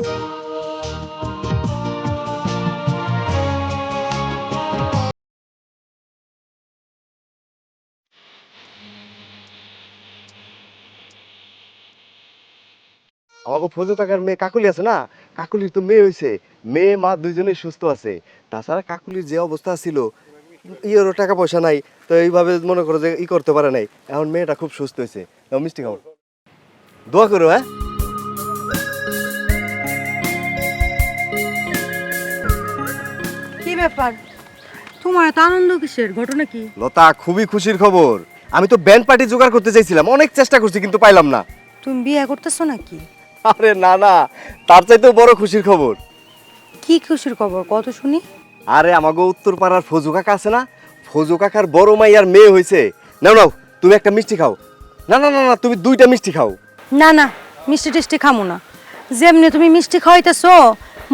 আমাকে ফজল কাকার মেয়ে কাকুলি আছে না? কাকুলির তো মেয়ে হয়েছে মেয়ে, মা দুইজনেই সুস্থ আছে। তাছাড়া কাকুলির যে অবস্থা ছিল, ইয়েরও টাকা পয়সা নাই, তো এইভাবে মনে করো যে ই করতে পারে নাই। এখন মেয়েটা খুব সুস্থ হয়েছে মিষ্টি খাও। দোয়া করো হ্যাঁ? ব্যাপার? তোমার এত আনন্দ কিসের? ঘটনা কি? লতা খুবই খুশির খবর। আমি তো ব্যান্ড পার্টি জোগাড় করতে চাইছিলাম অনেক চেষ্টা করছি কিন্তু পাইলাম না। তুমি বিয়ে করতেছো নাকি? আরে না না তার চাইতেও বড় খুশির খবর। কি খুশির খবর? কত শুনি। আরে আমাগো উত্তর পাড়ার ফজু কাকা আছে না? ফজু কাকার বড় মাইয়ার মেয়ে হয়েছে নাও নাও তুমি একটা মিষ্টি খাও। না না না না তুমি দুইটা মিষ্টি খাও। না না মিষ্টি টিষ্টি খামো না। যেমনি তুমি মিষ্টি খাওয়াইতেছো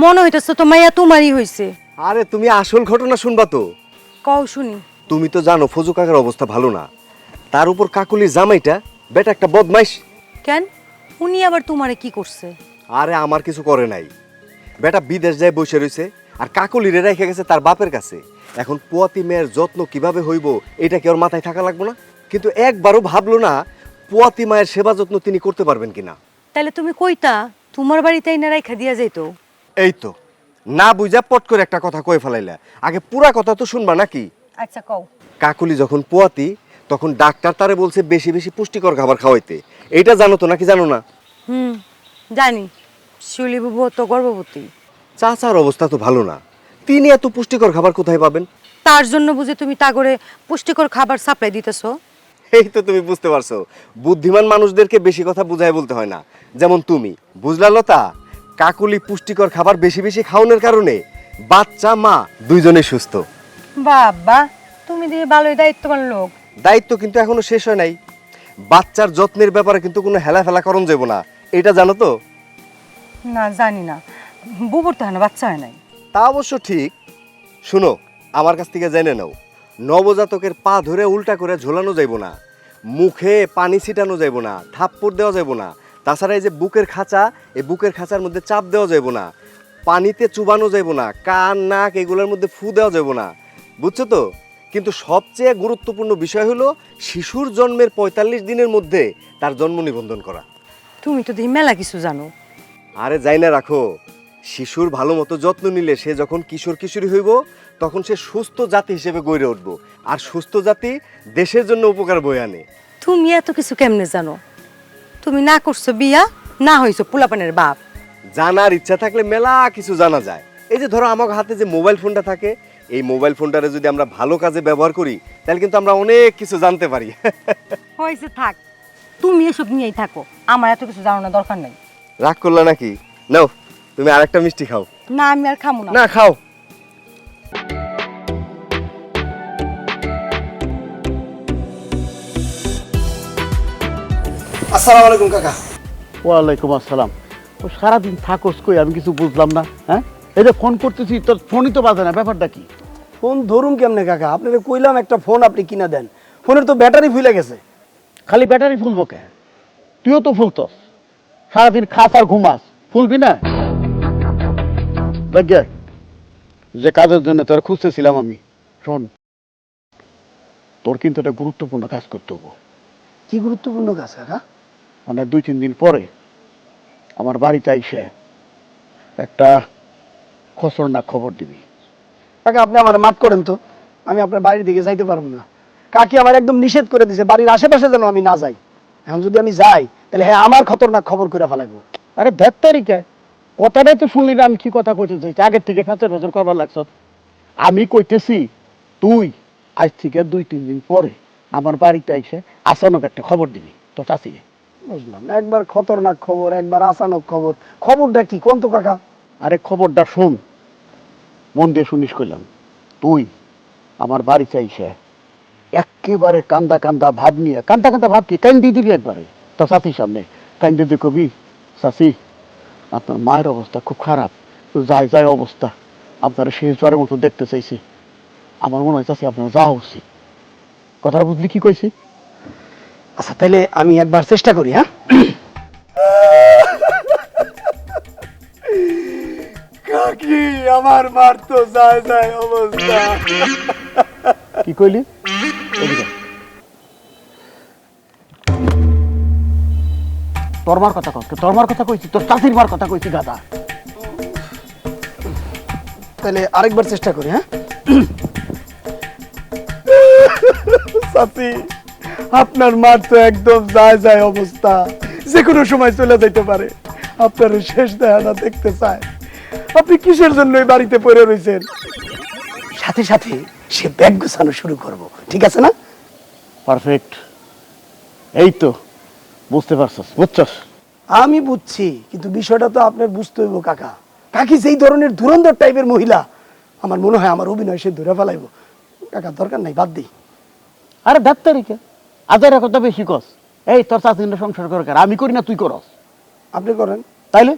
মনে হইতেছো তো মাইয়া তোমারই হইছে। আরে তুমি আসল ঘটনা শুনবা তো। কও শুনি। তুমি তো জানো ফজু কাকার অবস্থা ভালো না। তার উপর কাকুলির জামাইটা বেটা একটা বদমাইশ। কেন? উনি আবার তোমারে কি করছে? আরে আমার কিছু করে নাই। বেটা বিদেশ যায় বসে রয়েছে আর কাকুলিরে রেখে গেছে তার বাপের কাছে। এখন পোয়াতি মেয়ের যত্ন কীভাবে হইব এটা কি ওর মাথায় থাকা লাগবে না? কিন্তু একবারও ভাবলো না পোয়াতি মায়ের সেবা যত্ন তিনি করতে পারবেন কিনা। তাহলে তুমি কইতা তোমার বাড়িতে এনে রাইখা দিয়া যাইতো? এই তো। না বুঝা পট করে একটা কথা কয়ে ফেলাইলা। আগে পুরা কথা তো শুনবা নাকি? আচ্ছা কও। কাকুলি যখন পোয়াতি তখন ডাক্তার তারে বলছে বেশি বেশি পুষ্টিকর খাবার খাওয়াইতে। এটা জানো তো নাকি জানো না? হুম জানি। শিউলি বুবু তো গর্ভবতী। চাচার অবস্থা তো ভালো না। তিনি এত পুষ্টিকর খাবার কোথায় পাবেন? তার জন্য বুঝে তুমি তা করে পুষ্টিকর খাবার সাপ্লাই দিতেছো। এই তো তুমি বুঝতে পারছ। বুদ্ধিমান মানুষদেরকে বেশি কথা বুঝাই বলতে হয় না। যেমন তুমি। বুঝলা লতা? কাকুলি পুষ্টিকর খাবার বেশি বেশি খাওয়ানোর কারণে বাচ্চা মা দুইজনে সুস্থ। বাবা তুমি দিয়ে ভালোই দায়িত্ববান লোক। দায়িত্ব কিন্তু এখনও শেষ হয় নাই। বাচ্চার যত্নের ব্যাপারে কিন্তু কোনো হেলা ফেলা করণ যাব না। এটা জানো তো? না জানি না। বুবুর তো হয় বাচ্চা হয় নাই। তা অবশ্য ঠিক। শুনো আমার কাছ থেকে জেনে নাও। নবজাতকের পা ধরে উল্টা করে ঝোলানো যাইব না। মুখে পানি ছিটানো যাইব না। থাপ্পড় দেওয়া যাইব না। তাছাড়া এই যে বুকের খাঁচা এই বুকের খাঁচার মধ্যে চাপ দেওয়া যাইব না। পানিতে চুবানো যাইব না কান নাক এগুলোর মধ্যে ফু দেওয়া যাইব না। বুঝছ তো? কিন্তু সবচেয়ে গুরুত্বপূর্ণ বিষয় হলো শিশুর জন্মের পঁয়তাল্লিশ দিনের মধ্যে তার জন্ম নিবন্ধন করা। তুমি তো দেখি মেলা কিছু জানো। আরে যাই না রাখো শিশুর ভালো মতো যত্ন নিলে সে যখন কিশোর কিশোরী হইব তখন সে সুস্থ জাতি হিসেবে গড়ে উঠবো। আর সুস্থ জাতি দেশের জন্য উপকার বয়ে আনে। তুমি এত কিছু কেমনে জানো? তুমি না করছ বিয়া না হইছো পোলাপানের বাপ। জানার ইচ্ছা থাকলে মেলা কিছু জানা যায়। এই যে ধরো আমার হাতে যে মোবাইল ফোনটা থাকে এই মোবাইল ফোনটারে যদি আমরা ভালো কাজে ব্যবহার করি তাহলে কিন্তু আমরা অনেক কিছু জানতে পারি। হয়েছে থাক। তুমি এসব নিয়েই থাকো। আমার এত কিছু জানানোর দরকার নেই। রাগ করলা নাকি? নাও তুমি আরেকটা মিষ্টি খাও। না আমি আর খামো না। না খাও। আসসালামু আলাইকুম কাকা। ওয়ালাইকুম আসসালাম। ও সারাদিন থাকোস কই? আমি কিছু বুঝলাম না হ্যাঁ? এই যে ফোন করতেছি তোর ফোনই তো বাজে না ব্যাপারটা কি? ফোন ধরুন কেমনে কাকা? আপনাদের কইলাম একটা ফোন আপনি কিনা দেন। ফোনের তো ব্যাটারি ফুলে গেছে। খালি ব্যাটারি ফুলবো কে? তুইও তো ফুলতস। সারাদিন খাস আর ঘুমাস। ফুলবি না? দেখ যে কাজের জন্য তোর খুঁজতেছিলাম আমি শোন তোর কিন্তু একটা গুরুত্বপূর্ণ কাজ করতে হব। কি গুরুত্বপূর্ণ কাজ কাকা? মানে দুই, তিন দিন পরে আমার বাড়িতে আইসে একটা খসরনাক খবর দিবি। কাকা, আপনি আমার মাফ করেন তো, আমি আপনার বাড়ির দিকে যাইতে পারব না। কাকি আমার একদম নিষেধ করে দিছে, বাড়ির আশেপাশে যেন আমি না যাই। এখন যদি আমি যাই, তাহলে হ্যাঁ আমার খতরনাক খবর করে ফেলাইবো। আরে ভেদ তারিখে? কথাটাই তো শুনলি না, আমি কি কথা কইতে চাইছি আগের থেকে খাঁচের ভেতর করবার লাগছ? আমি কইতেছি, তুই আজ থেকে দুই, তিন দিন পরে আমার বাড়িতে এসে আচানক একটা খবর দিবি তো চাষি একবার খতরনাক খবর, একবার আচানক খবর। খবরটা কি? কোন তো কাকা? আরে খবরটা শোন, মন দিয়ে শুনিস কইলাম। তুই আমার বাড়ি চাইছে, একেবারে কান্দা কান্দা ভাব নিয়ে, কান্দা কান্দা ভাব কি? কান দিয়ে দিবি একবারে, তো সাথীর সামনে। কান দিয়ে কবি চাষি আপনার মায়ের অবস্থা খুব খারাপ। যাই যাই অবস্থা। আপনারা শেষবারের মতো দেখতে চাইছি। আমার মনে হয় চাষি আপনার যাওয়া উচিত। কথা বুঝলি কি কইছি? আচ্ছা তাহলে আমি একবার চেষ্টা করি হ্যাঁ? কাকি আমার মার তো যায় যায় অবস্থা। কি কইলি? তোর মার কথা কস তোর মার কথা কইছি তোর চাষির মার কথা কইছি গাদা তাহলে আরেকবার চেষ্টা করি হ্যাঁ? আপনার মার তো একদম যায় যায় অবস্থা। যে কোনো সময় চলে যাইতে পারে। আপনার শেষ দেখাটা দেখতে চায়। আপনি কিসের জন্য এই বাড়িতে পড়ে রয়েছেন? সাথে সাথে সে ব্যাগ গুছানো শুরু করব ঠিক আছে না? পারফেক্ট। এই তো বুঝতে পারছস বুঝছস? আমি বুঝছি কিন্তু বিষয়টা তো আপনার বুঝতে হইব কাকা। কাকি যেই ধরনের ধুরন্ধর টাইপের মহিলা আমার মনে হয় আমার অভিনয় সে ধরে ফেলাইব। কাকা দরকার নাই বাদ দিই আরে ডাক্তারিকে আজারের কথা বেশি কস। এই তোর চাষির সংসার করে আমি করি না তুই করস। আপনি করেন। তাইলে?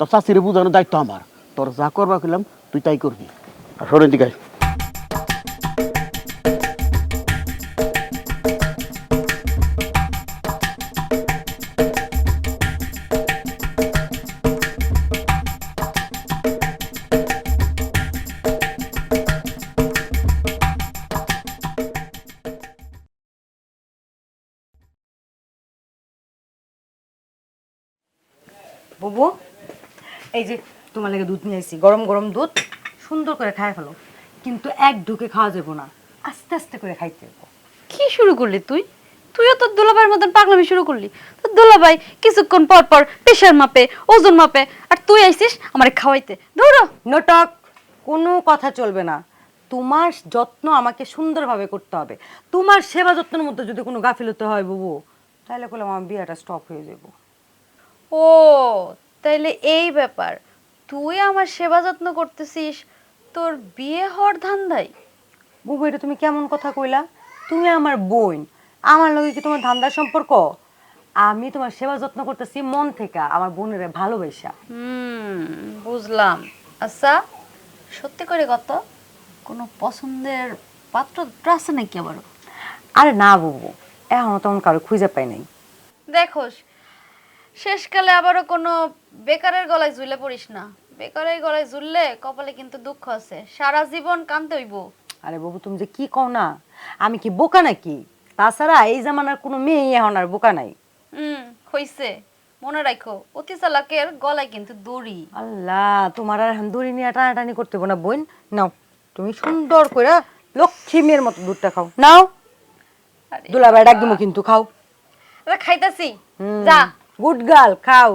তোর চাষিরে বুঝানোর দায়িত্ব আমার। তোর যা করবা কইলাম তুই তাই করবি। আর শোনেন দিকে বুবু এই যে তোমার লাগে দুধ নিয়ে আসছি গরম গরম দুধ সুন্দর করে খাই ফেলো কিন্তু এক ঢুকে খাওয়া যাব না আস্তে আস্তে করে খাইতে হবে কি শুরু করলি তুই? তুইও তোর দুলাভাইয়ের মতন পাগলামি শুরু করলি। তোর দুলাভাই কিছুক্ষণ পর পর প্রেশার মাপে ওজন মাপে আর তুই আইসিস আমার খাওয়াইতে। ধরো নটক কোনো কথা চলবে না। তোমার যত্ন আমাকে সুন্দরভাবে করতে হবে। তোমার সেবা যত্নের মধ্যে যদি কোনো গাফিলতি হয় বুবু তাহলে করলাম আমার বিয়েটা স্টপ হয়ে যাব ও তাইলে এই ব্যাপার। তুই আমার সেবা যত্ন করতেছিস তোর বিয়ে হওয়ার ধান্দাই। বুবু এটা তুমি কেমন কথা কইলা? তুমি আমার বোন আমার লগে কি তোমার ধান্দার সম্পর্ক? আমি তোমার সেবা যত্ন করতেছি মন থেকে আমার বোনের ভালোবাসা হুম বুঝলাম। আচ্ছা সত্যি করে কত? কোনো পছন্দের পাত্র আছে নাকি আবারও? আরে না বুবু এখনও তেমন কারও খুঁজে পাই নাই। দেখোস শেষকালে আবারও কোনো বেকারের গলায় ঝুলে পড়িস না। বেকারের গলায় ঝুললে কপালে কিন্তু দুঃখ আছে। সারা জীবন কানতে হইব। আরে বাবু তুমি যে কি কও না? আমি কি বোকা নাকি? তাছাড়া এই জামানার কোনো মেয়ে এখন আর বোকা নাই। হুম হইছে। মনে রাখো অতি চালাকের গলায় কিন্তু দড়ি। আল্লাহ তোমার আর এখন দড়ি নিয়ে টানাটানি করতে হবে না বোন। নাও তুমি সুন্দর করে লক্ষ্মী মেয়ের মতো দুধটা খাও। নাও। আরে দুলাভাই ডাক দিমো কিন্তু খাও। আরে খাইতাছি। যা। গুড গার্ল খাও।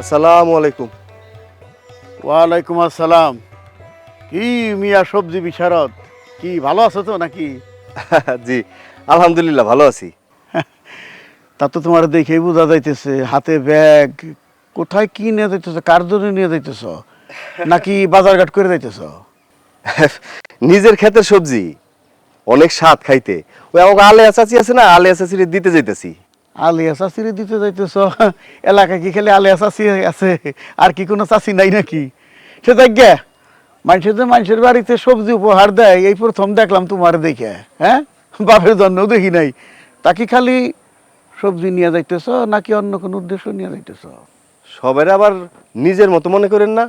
আসসালামু আলাইকুম। ওয়ালাইকুম আসসালাম। কি মিয়া সবজি বিশারদ? কি ভালো আছো তো নাকি? জি আলহামদুলিল্লাহ ভালো আছি। তা তো তোমার দেখেই বোঝা যাইতেছে হাতে ব্যাগ কোথায় কি নিয়ে যাইতেছ কার জন্য নিয়ে যাইতেছ? নাকি বাজারঘাট করে যাইতেছ? নিজের ক্ষেতের সবজি অনেক স্বাদ খাইতে। ওই আমাকে আলেয়া চাচি আছে না আলেয়া চাচিরে দিতে যাইতেছি। আলিয়া চাষিরে দিতে যাইতেছ? এলাকায় কি খালি আলিয়া চাষি আছে আর কি কোনো চাষি নাই নাকি? সে গে মানুষের যে মানুষের বাড়িতে সবজি উপহার দেয় এই প্রথম দেখলাম তোমার দেখে হ্যাঁ? বাপের জন্য দেখি নাই। তা কি খালি সবজি নিয়ে যাইতেছ নাকি অন্য কোনো উদ্দেশ্য নিয়ে যাইতেছ? সবের আবার নিজের মতো মনে করেন না?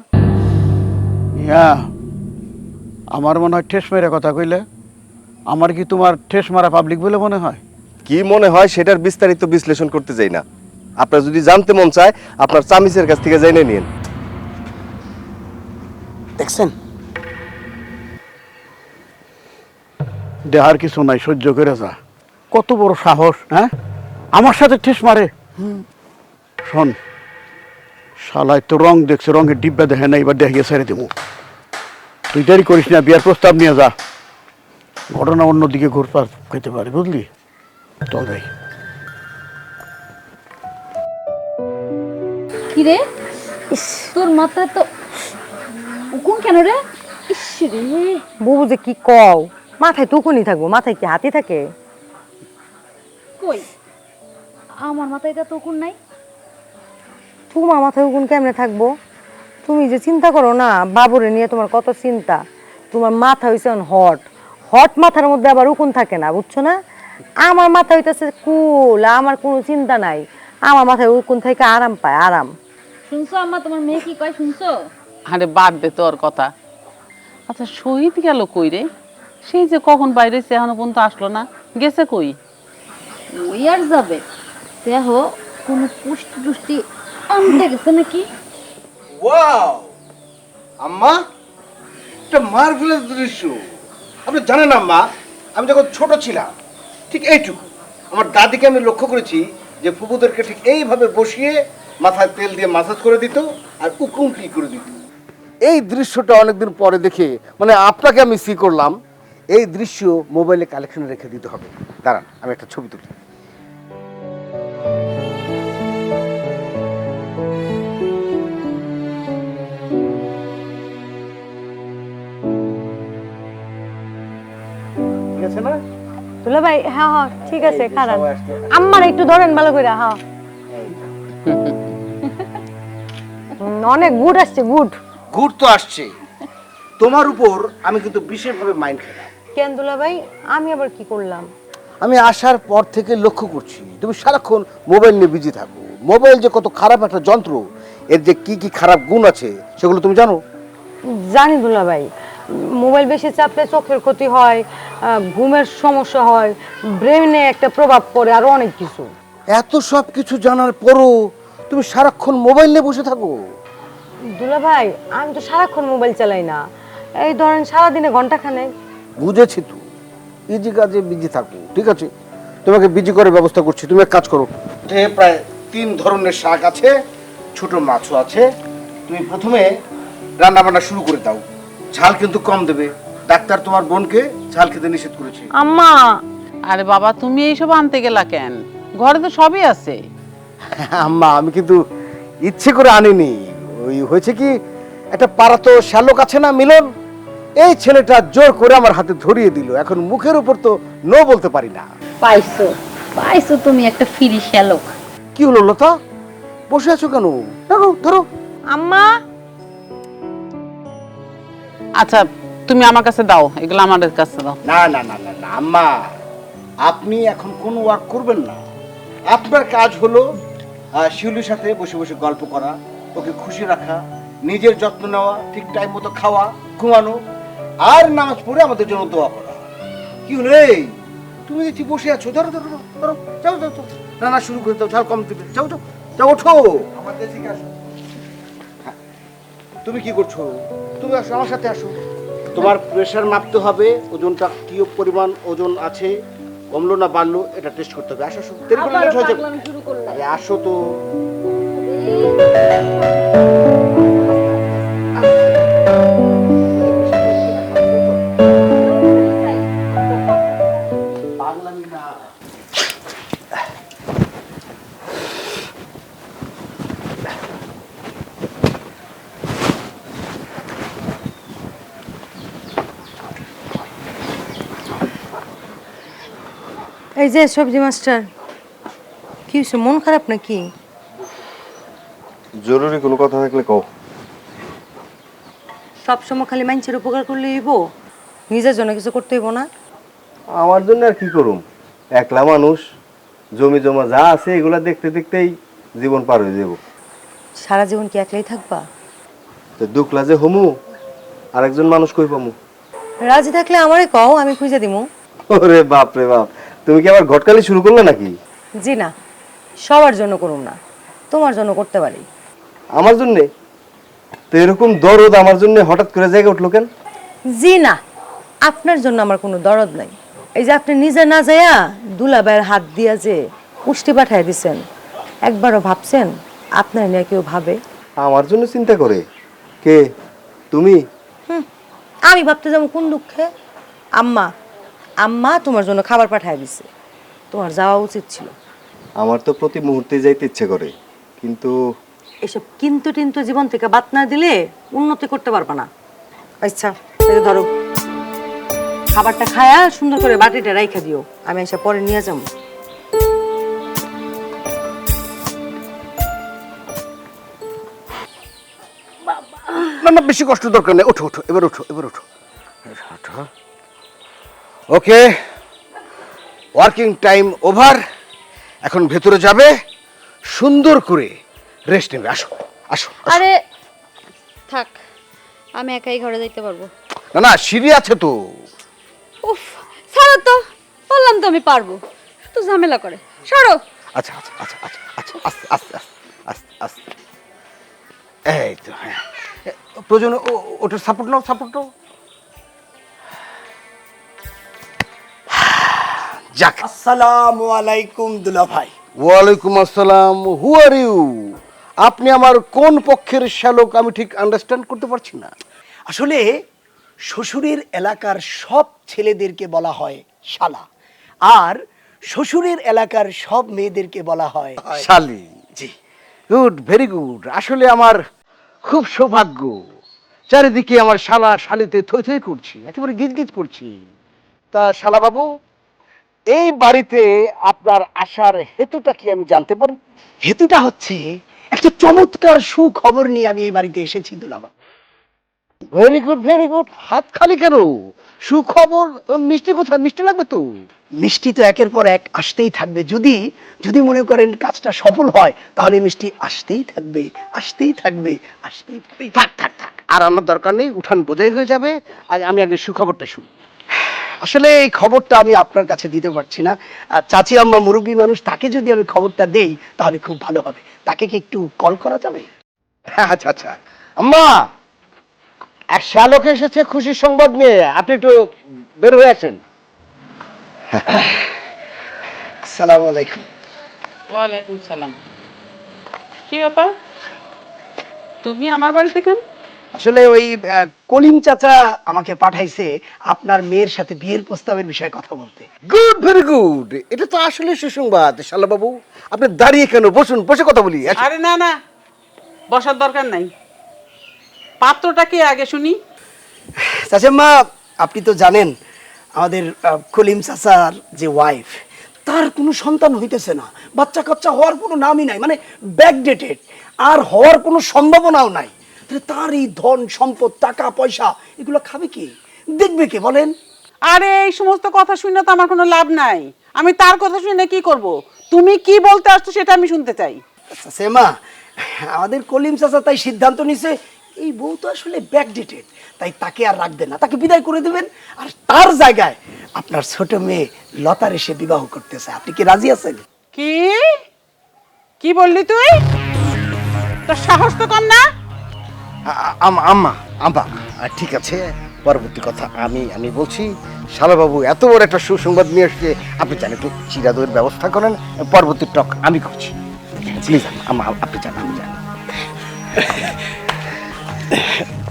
ইয়া আমার মনে হয় ঠেস মেরে কথা কইলে আমার কি তোমার ঠেস মারা পাবলিক বলে মনে হয়? কি মনে হয় সেটার বিস্তারিত বিশ্লেষণ করতে যাই না। আপনার যদি জানতে মন চায় আপনার চামিচের কাছ থেকে জেনে নিন। দেখছেন? দেহার কিছু নাই সহ্য করে যা। কত বড় সাহস হ্যাঁ? আমার সাথে ঠেস মারে। শোন শালায় তো রং দেখছে রঙের ডিব্বা দেখে না এবার দেখে ছেড়ে দেবো তুই দেরি করিস না বিয়ার প্রস্তাব নিয়ে যা। ঘটনা অন্যদিকে ঘুরপার খেতে পারে বুঝলি? চল যাই। কি রে? তোর মাথা তো উকুন কেন রে? ইস রে। বুবু যে কি কও মাথায় টুকুনি থাকব মাথায় কি হাতি থাকে? কই? আমার মাথায় তো উকুন নাই। তোমার মাথায় উকুন কেমনে থাকব? তুমি যে চিন্তা করো না বাবুরে নিয়ে তোমার কত চিন্তা। তোমার মাথা হয়েছে হট হট মাথার মধ্যে আবার উকুন থাকে না বুঝছ না? আমার মাথা হইতেছে কুল আমার কোনো চিন্তা নাই। আমার মাথায় উকুন থেকে আরাম পায় আরাম। শুনছো আম্মা তোমার মেয়ে কি কয় শুনছো? আরে বাদ দে তোর কথা। আচ্ছা শহীদ গেল কই রে? সেই যে কখন বাইরে সে এখনও পর্যন্ত আসলো না। গেছে কই? ওই আর যাবে। দেহ কোনো পুষ্টি টুষ্টি আনতে গেছে নাকি? ওয়াও! আম্মা এটা মার্ভেলাস দৃশ্য। আপনি জানেন আম্মা, আমি যখন ছোট ছিলাম, ঠিক এইটুকু। আমার দাদিকে আমি লক্ষ্য করেছি যে ফুপুদেরকে ঠিক এইভাবে বসিয়ে মাথায় তেল দিয়ে মাসাজ করে দিত আর উকুমটি করে দিত। এই দৃশ্যটা অনেকদিন পরে দেখে মানে আপনাকে আমি সি করলাম। এই দৃশ্য মোবাইলে কালেকশনে রেখে দিতে হবে। দাঁড়ান, আমি একটা ছবি তুলি। আছে না? ভাই হ্যাঁ হ্যাঁ ঠিক আছে খারাপ। আম্মার একটু ধরেন ভালো করে হ্যাঁ। অনেক গুড আসছে গুড। গুড় তো আসছে। তোমার উপর আমি কিন্তু বিশেষভাবে মাইন্ড খেলাম কেন দুলা ভাই? আমি আবার কি করলাম? আমি আসার পর থেকে লক্ষ্য করছি তুমি সারাক্ষণ মোবাইল নিয়ে বিজি থাকো। মোবাইল যে কত খারাপ একটা যন্ত্র এর যে কি কি খারাপ গুণ আছে সেগুলো তুমি জানো? জানি দুলা ভাই। মোবাইল বেশি চাপলে চোখের ক্ষতি হয় ঘুমের সমস্যা হয় ব্রেনে একটা প্রভাব পড়ে আরও অনেক কিছু। এত সব কিছু জানার পরও তুমি সারাক্ষণ মোবাইল নিয়ে বসে থাকো। দুলা ভাই আমি তো সারাক্ষণ মোবাইল চালাই না। এই ধরেন সারাদিনে ঘণ্টা খানেক বুঝেছি তো। ইজি কাজে বিজি থাকো ঠিক আছে? তোমাকে বিজি করে ব্যবস্থা করছি। তুমি এক কাজ করো। প্রায় তিন ধরনের শাক আছে ছোট মাছও আছে। তুমি প্রথমে রান্না বান্না শুরু করে দাও। ঝাল কিন্তু কম দেবে। ডাক্তার তোমার বোনকে ঝাল খেতে নিষেধ করেছে। আম্মা আরে বাবা তুমি এইসব আনতে গেলা কেন? ঘরে তো সবই আছে। আম্মা আমি কিন্তু ইচ্ছে করে আনিনি। ওই হয়েছে কি একটা পাড়া তো শ্যালক আছে না মিলন? এই ছেলেটা জোর করে আমার হাতে ধরিয়ে দিল। এখন মুখের উপর তো নো বলতে পারি না। পাইছো পাইছো তুমি একটা ফিরি শ্যালক। কি হলো লতা? বসে আছো কেন? ধরো ধরো। আম্মা আচ্ছা তুমি আমার কাছে দাও এগুলো আমাদের কাছে দাও। না না না না না আম্মা আপনি এখন কোন ওয়ার্ক করবেন না। আপনার কাজ হলো শিউলির সাথে বসে বসে গল্প করা ওকে খুশি রাখা নিজের যত্ন নেওয়া ঠিক টাইম মতো খাওয়া ঘুমানো আর নামাজ পড়ে আমাদের জন্য দোয়া করা। কি হলো এই তুমি দেখছি বসে আছো ধরো ধরো ধরো, যাও যাও যাও রান্না শুরু করে দাও ঝাল কম দিবে যাও যাও যাও ওঠো। আমাদের আসো? হ্যাঁ, তুমি কি করছ? তুমি আসো আমার সাথে আসো। তোমার প্রেশার মাপতে হবে ওজনটা কি পরিমাণ ওজন আছে কমলো না বাড়লো এটা টেস্ট করতে হবে। আসো আসো দেরি করলে লেট হয়ে যাবে। আরে আসো তো। এই যে সবজি মাস্টার কি হয়েছে মন খারাপ নাকি? জরুরি কোনো কথা থাকলে কও। সবসময় খালি মানুষের উপকার করলে হইব? নিজের জন্য কিছু করতে হইব না? আমার জন্য আর কি করুম? একলা মানুষ জমি জমা যা আছে এগুলা দেখতে দেখতেই জীবন পার হয়ে যাব। সারা জীবন কি একলাই থাকবা? তো দুখলা যে হমু আরেকজন মানুষ কই পামু? রাজি থাকলে আমারে কও আমি খুঁজে দিমু। ওরে বাপ রে বাপ তুমি কি আবার ঘটকালি শুরু করলে নাকি? জি না সবার জন্য করুম না তোমার জন্য করতে পারি। আমার জন্যে? তো এরকম দরদ আমার জন্য হঠাৎ করে জায়গা উঠল কেন? জি না আপনার জন্য আমার কোনো দরদ নাই। এই যে আপনি নিজে না যাইয়া দুলাবাইয়ের হাত দিয়া যে পুষ্টি পাঠায় দিছেন একবারও ভাবছেন আপনার নিয়ে কেউ ভাবে? আমার জন্য চিন্তা করে। কে? তুমি? আমি ভাবতে যাব কোন দুঃখে? আম্মা আম্মা তোমার জন্য খাবার পাঠায় দিছে। তোমার যাওয়া উচিত ছিল। আমার তো প্রতি মুহূর্তে যাইতে ইচ্ছে করে কিন্তু এসব কিন্তু টিন্তু জীবন থেকে বাদ না দিলে উন্নতি করতে পারবা না। আচ্ছা এই যে ধরো খাবারটা খায়া সুন্দর করে বাটিটা রাইখা দিও আমি এসে পরে নিয়ে যাব না না বেশি কষ্ট দরকার নেই ওঠো ওঠো এবার ওঠো এবার ওঠো। ওঠো ওকে ওয়ার্কিং টাইম ওভার এখন ভেতরে যাবে সুন্দর করে রেস্ট নেবে। আসো আসো। আরে থাক আমি একাই ঘরে যাইতে পারব। না না সিঁড়ি আছে তো। উফ ছাড়ো তো বললাম তো আমি পারব। তো ঝামেলা করে। সরো। আচ্ছা আচ্ছা আচ্ছা আচ্ছা আচ্ছা আস্তে আস্তে আস্তে আস্তে আস্তে। এই তো হ্যাঁ। প্রয়োজন ওটার সাপোর্ট নাও সাপোর্ট নাও। যাক। আসসালামু আলাইকুম দুলা ভাই ওয়ালাইকুম আসসালাম। হু আর ইউ আপনি আমার কোন পক্ষের শ্যালক আমি ঠিক আন্ডারস্ট্যান্ড করতে পারছি না। আসলে শ্বশুরের এলাকার সব ছেলেদেরকে বলা হয় শালা। আর শ্বশুরের এলাকার সব মেয়েদেরকে বলা হয় শালি। জি। গুড ভেরি গুড আসলে আমার খুব সৌভাগ্য। চারিদিকে আমার শালা শালিতে থই থই করছি একেবারে গিজ গিজ করছি। তা শালা বাবু এই বাড়িতে আপনার আসার হেতুটা কি আমি জানতে পারি? হেতুটা হচ্ছে একটা চমৎকার সুখবর নিয়ে আমি এই বাড়িতে এসেছি দুলাবা। ভেরি গুড ভেরি গুড হাত খালি কেন? সুখবর মিষ্টি কোথায়? মিষ্টি লাগবে তো? মিষ্টি তো একের পর এক আসতেই থাকবে। যদি যদি মনে করেন কাজটা সফল হয় তাহলে মিষ্টি আসতেই থাকবে আসতেই থাকবে আসতেই থাকবে। থাক থাক থাক। আর আমার দরকার নেই উঠান বোঝাই হয়ে যাবে। আর আমি আগে সুখবরটা শুনি। আসলে এই খবরটা আমি আপনার কাছে দিতে পারছি না। চাচি আম্মা মুরব্বী মানুষ তাকে যদি আমি খবরটা দেই তাহলে খুব ভালো হবে। তাকে কি একটু কল করা যাবে? আচ্ছা আচ্ছা। আম্মা এক শ্যালক এসেছে খুশির সংবাদ নিয়ে। আপনি একটু বের হয়ে আছেন আসসালামু আলাইকুম। ওয়ালাইকুম সালাম। কি ব্যাপার? তুমি আমার বাড়িতে কেন? আসলে ওই কলিম চাচা আমাকে পাঠাইছে আপনার মেয়ের সাথে বিয়ের প্রস্তাবের বিষয়ে কথা বলতে। Good very good. এটা তো আসলে সুসংবাদ শালা বাবু আপনি দাঁড়িয়ে কেন বসুন বসে কথা বলি আরে না না। বসার দরকার নাই। পাত্রটা কে আগে শুনি? চাচাম্মা আপনি তো জানেন আমাদের কলিম চাচার যে ওয়াইফ তার কোনো সন্তান হইতেছে না। বাচ্চা কাচ্চা হওয়ার কোনো নামই নাই মানে ব্যাকডেটেড আর হওয়ার কোনো সম্ভাবনাও নাই। তাহলে তার এই ধন সম্পদ টাকা পয়সা এগুলো খাবে কি? দেখবে কে বলেন? আরে এই সমস্ত কথা শুনে তো আমার কোনো লাভ নাই। আমি তার কথা শুনে কি করব? তুমি কি বলতে আসছো সেটা আমি শুনতে চাই। সেমা আমাদের কলিম চাচা তাই সিদ্ধান্ত নিছে এই বউ তো আসলে ব্যাকডেটেড তাই তাকে আর রাখবে না। তাকে বিদায় করে দেবেন আর তার জায়গায় আপনার ছোট মেয়ে লতার এসে বিবাহ করতেছে। আপনি কি রাজি আছেন? কি? কি বললি তুই? তোর সাহস তো কম না? আম্মা আম্মা ঠিক আছে পরবর্তী কথা আমি আমি বলছি শালাবাবু এত বড় একটা সুসংবাদ নিয়ে এসছে আপনি জানেন একটু চিরাদয়ের ব্যবস্থা করেন পরবর্তী টক আমি করছি। প্লিজ আপনি জান আমি জানি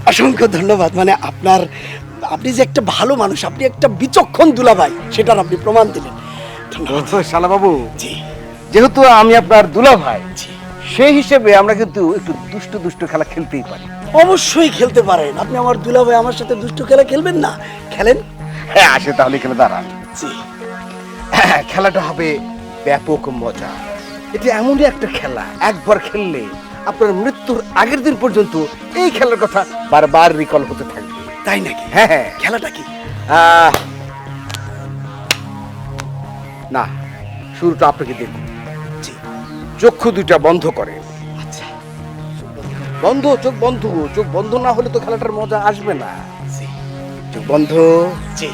অসংখ্য ধন্যবাদ মানে আপনার আপনি যে একটা ভালো মানুষ আপনি একটা বিচক্ষণ দুলাভাই সেটার আপনি প্রমাণ দিলেন। ধন্যবাদ। শালাবাবু জি। যেহেতু আমি আপনার দুলা ভাই সেই হিসেবে আমরা কিন্তু একটু দুষ্ট দুষ্ট খেলা খেলতেই পারি। অবশ্যই খেলতে পারেন। আপনি আমার দুলাভাই আমার সাথে দুষ্ট খেলা খেলবেন না? খেলেন? হ্যাঁ আসে তাহলে এখানে দাঁড়ান। জি। হ্যাঁ, খেলাটা হবে ব্যাপক মজা। এটা এমনই একটা খেলা। একবার খেললে আপনার মৃত্যুর আগের দিন পর্যন্ত এই খেলার কথা বারবার রিকল হতে থাকবে। তাই নাকি? হ্যাঁ হ্যাঁ। খেলাটা কি? না শুরুটা আপনাকে দেখুন। চক্ষু দুইটা বন্ধ করে আচ্ছা বন্ধ চোখ বন্ধ চোখ বন্ধ না হলে তো খেলাটার মজা আসবে না। চোখ বন্ধ। জি।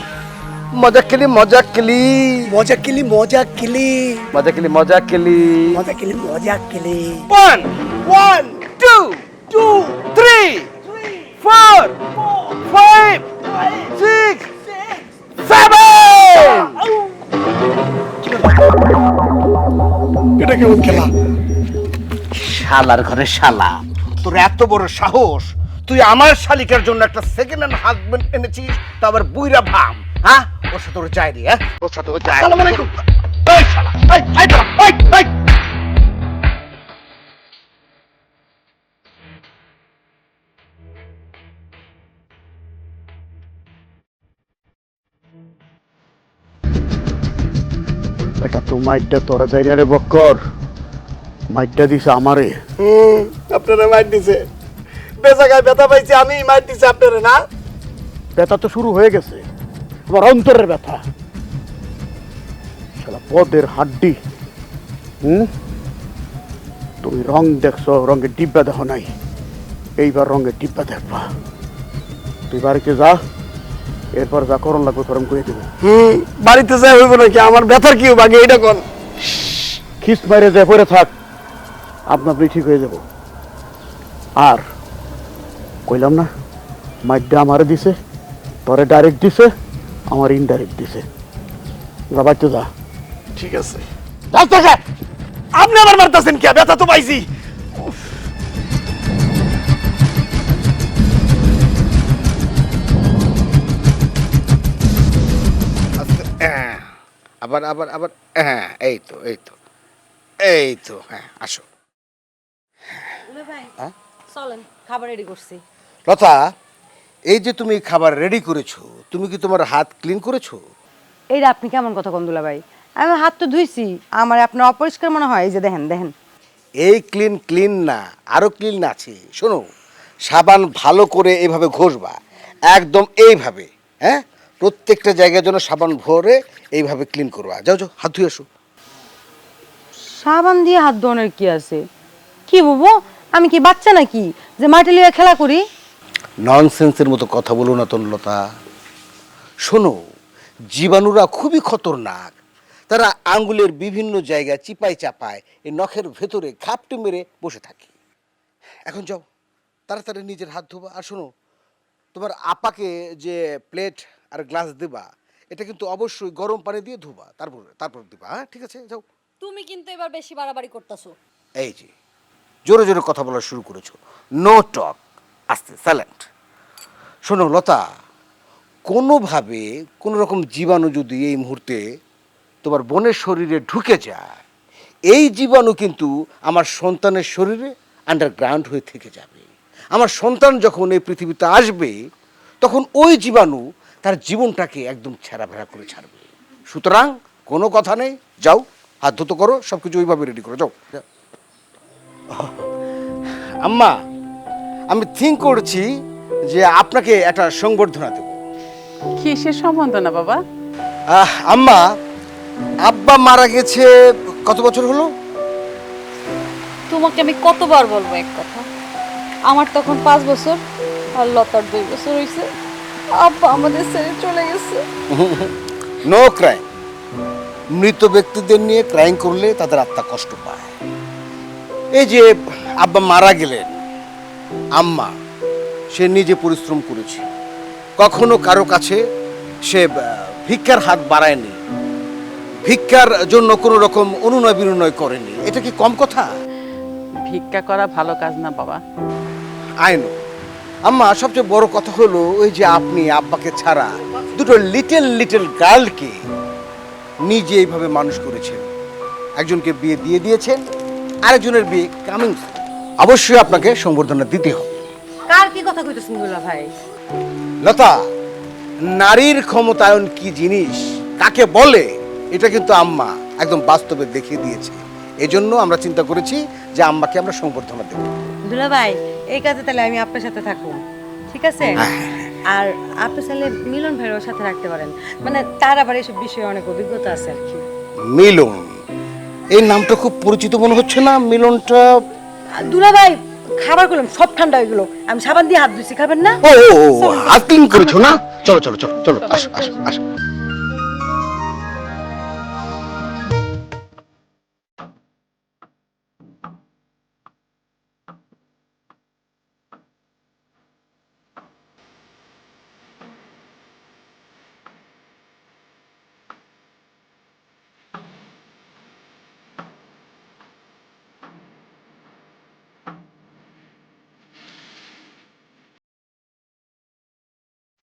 মজা খেলি মজা খেলি। মজা কেলি মজা কেলি মজা খেলি মজা খেলি। মজা কেলি মজা কেলি one one two two three four five six seven এটা কেমন খেলা? শালার ঘরে শালা। তোর এত বড় সাহস? তুই আমার শালিকার জন্য একটা সেকেন্ড হ্যান্ড হাজবেন্ড এনেছিস তা আবার বুইরা ভাম হ্যাঁ? ওর সাথে ওর যায় রে হ্যাঁ? ওর সাথে ওর যায় আসসালামু আলাইকুম। এই শালা এই এই এই এই। এটা তো মাইটটা তোরা যাই রে বক্কর। মাইটটা দিছে আমারে। আপনারা মার দিছে। বেজাগায় ব্যথা পাইছে আমি মার দিছে আপনারা না? ব্যথা তো শুরু হয়ে গেছে। আমার অন্তরের ব্যথা। পদের হাড্ডি। হুম? তুমি রং দেখছ রঙের ডিব্বা দেখো নাই। এইবার রঙের ডিব্বা দেখবা। তুই বাড়িতে যা এরপর যা করণ লাগবে করম করে দেবো। হুম বাড়িতে যাই হইব নাকি? আমার ব্যথার কি আগে এটা কোন? খিস বাইরে যায় পরে থাক আপনা আপনি ঠিক হয়ে যাব। আর কইলাম না মাইডটা আমারে দিছে পরে ডাইরেক্ট দিছে আমার ইনডাইরেক্ট দিছে। যা বাচ্চা যা। ঠিক আছে। আপনি আবার মারতেছেন কে? ব্যথা তো পাইছি। হ্যাঁ। আবার আবার আবার হ্যাঁ এই তো এই তো এই তো হ্যাঁ আসো। হ্যাঁ? চলেন খাবার রেডি করছি। লতা এই যে তুমি খাবার রেডি করেছ তুমি কি তোমার হাত ক্লিন করেছ? এইটা আপনি কেমন কথা কন দুলা ভাই? আমি হাত তো ধুইছি আমার আপনার অপরিষ্কার মনে হয় এই যে দেখেন দেখেন। এই ক্লিন ক্লিন না আরও ক্লিন আছে। শোনো সাবান ভালো করে এইভাবে ঘষবা একদম এইভাবে হ্যাঁ? প্রত্যেকটা জায়গায় যেন সাবান ভরে এইভাবে ক্লিন করবা। যাও যাও হাত ধুয়ে আসো। সাবান দিয়ে হাত ধোয়ানোর কি আছে? কি বুবু আমি কি বাচ্চা নাকি? যে মাটি লিয়ে খেলা করি? ননসেন্সের মতো কথা বলো না তনলতা শোনো জীবাণুরা খুবই খতরনাক। তারা আঙ্গুলের বিভিন্ন জায়গায় চিপাই চাপায় এই নখের ভেতরে খাপটে মেরে বসে থাকে। এখন যাও তাড়াতাড়ি নিজের হাত ধোবা। আর শোনো তোমার আপাকে যে প্লেট আর গ্লাস দেবা এটা কিন্তু অবশ্যই গরম পানি দিয়ে ধোবা। তারপর তারপর দিবা হ্যাঁ? ঠিক আছে? যাও। তুমি কিন্তু এবার বেশি বাড়াবাড়ি করতেছো। এই যে। জোরে জোরে কথা বলা শুরু করেছ। নো টক আস্তে সাইলেন্ট শোনো, লতা, কোনোভাবে কোনো রকম জীবাণু যদি এই মুহূর্তে তোমার বোনের শরীরে ঢুকে যায়, এই জীবাণু কিন্তু আমার সন্তানের শরীরে আন্ডারগ্রাউন্ড হয়ে থেকে যাবে। আমার সন্তান যখন এই পৃথিবীতে আসবে, তখন ওই জীবাণু তার জীবনটাকে একদম ছেঁড়া ভেড়া করে ছাড়বে। সুতরাং কোনো কথা নেই, যাও, হাত ধুতো করো সব কিছু ওইভাবে রেডি করো যাও। আম্মা আমি থিঙ্ক করছি যে আপনাকে একটা সংবর্ধনা দেব। কিসের সম্বন্ধ না বাবা? আহ, আম্মা আব্বা মারা গেছে কত বছর হলো? তোমাকে আমি কতবার বলব এক কথা? আমার তখন পাঁচ বছর আর লতার দুই বছর হয়েছে আব্বা আমাদের ছেড়ে চলে গেছে। নো ক্রাইম মৃত ব্যক্তিদের নিয়ে ক্রাইম করলে তাদের আত্মা কষ্ট পায়। এই যে আব্বা মারা গেলেন আম্মা সে নিজে পরিশ্রম করেছে। কখনো কারও কাছে সে ভিক্ষার হাত বাড়ায়নি ভিক্ষার জন্য কোনো রকম অনুনয় বিনয় করেনি। এটা কি কম কথা? ভিক্ষা করা ভালো কাজ না বাবা। আইনো আম্মা সবচেয়ে বড় কথা হলো ওই যে আপনি আব্বাকে ছাড়া দুটো লিটল লিটল গার্লকে নিজে এইভাবে মানুষ করেছেন। একজনকে বিয়ে দিয়ে দিয়েছেন আরেকজনের বিয়ে কামিং অবশ্যই আপনাকে সংবর্ধনা দিতে হবে। কার কি কথা কইতেছেন দুলা ভাই? লতা নারীর ক্ষমতায়ন কি জিনিস? কাকে বলে? এটা কিন্তু আম্মা একদম বাস্তবে দেখিয়ে দিয়েছে। এজন্য আমরা চিন্তা করেছি যে আম্মাকে আমরা সংবর্ধনা দেবো। দুলা ভাই এই কাজে তাহলে আমি আপনার সাথে থাকব। ঠিক আছে? আর আপনি চাইলে মিলন ভাইয়ের সাথে রাখতে পারেন। মানে তার আবার এইসব বিষয়ে অনেক অভিজ্ঞতা আছে আর কি। মিলন? এই নামটা খুব পরিচিত মনে হচ্ছে না মিলনটা দুলা ভাই খাবার করলাম সব ঠান্ডা হয়ে গেল। আমি সাবান দিয়ে হাত ধুছি খাবেন না? ও হাত ক্লিন করেছ না? চলো চলো চলো চলো আসো আসো আসো।